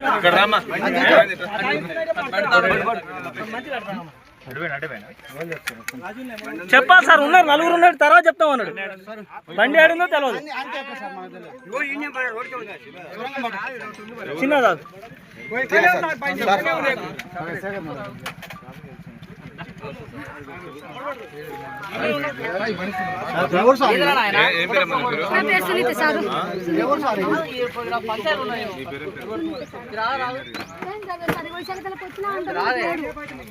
ఇక్కడ చెప్పాలి సార్ ఉన్నారు నలుగురు ఉన్నారు తర్వాత చెప్తాం అన్నాడు. బండి ఆడిందో తెలియదు చిన్నదా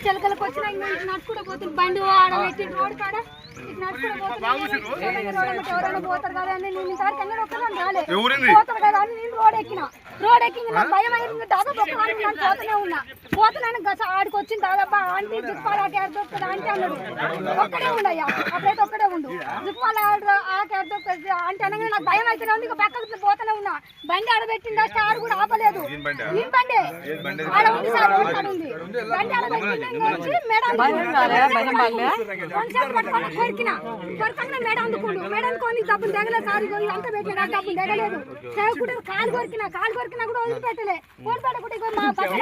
చిలకలకు వచ్చిన చిలకలకు నడుచుకుంటూ పోతుంది బండి ఆడబెట్టి రోడ్ కాడ ఇటు పోతారు కదా అని నేను ఇంతవరకు ఎన్నడూ ఒక్కదాన్ని రాలే ఎవరింది? పోతారు కదా అని నేను రోడ్ ఎక్కిన రోడ్ ఎక్కి నాకు భయం అయింది ఇంకా దాదాపు ఒక్కదాన్ని నేను పోతూనే ఉన్నా పోతున్నాను గస ఆడికి వచ్చింది దాదాపు ఆంటీ దుప్పాల క్యార్ దొరుకుతుంది ఆంటీ అన్నాడు ఒక్కడే ఉండయ్యా అప్పుడైతే ఒక్కడే ఉండు దుప్పాల ఆ క్యార్ దొరుకుతుంది ఆంటీ అనగానే నాకు భయం అయితే ఉంది ఇంకా పక్కకు పోతూనే ఉన్నా బండి ఆడబెట్టిందా స్టార్ కూడా ఆపలేదు ఏం ఈ బండి ఆడ ఉంది సార్ ఉంది బండి ఆడబెట్టిందా ఇంకా వచ్చి మేడం కొరికిన కొరకంగా మేడం అందుకుండు మేడం కొని డబ్బులు దిగలేదు సార్ ఇదంతా పెట్టిన డబ్బులు దిగలేదు సేవకుడు కాలు కొరికిన కాలు కొరికినా కూడా వదిలిపెట్టలే వదిలిపెట్టకుండా ఇగో మా పక్కన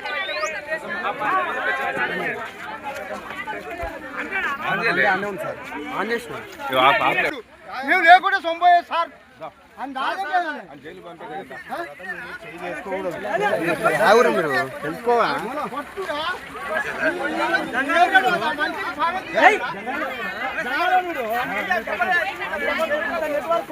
మేము లేకుండా సొంపోయే సార్ అని తెలుసుకోవా నెట్వర్క్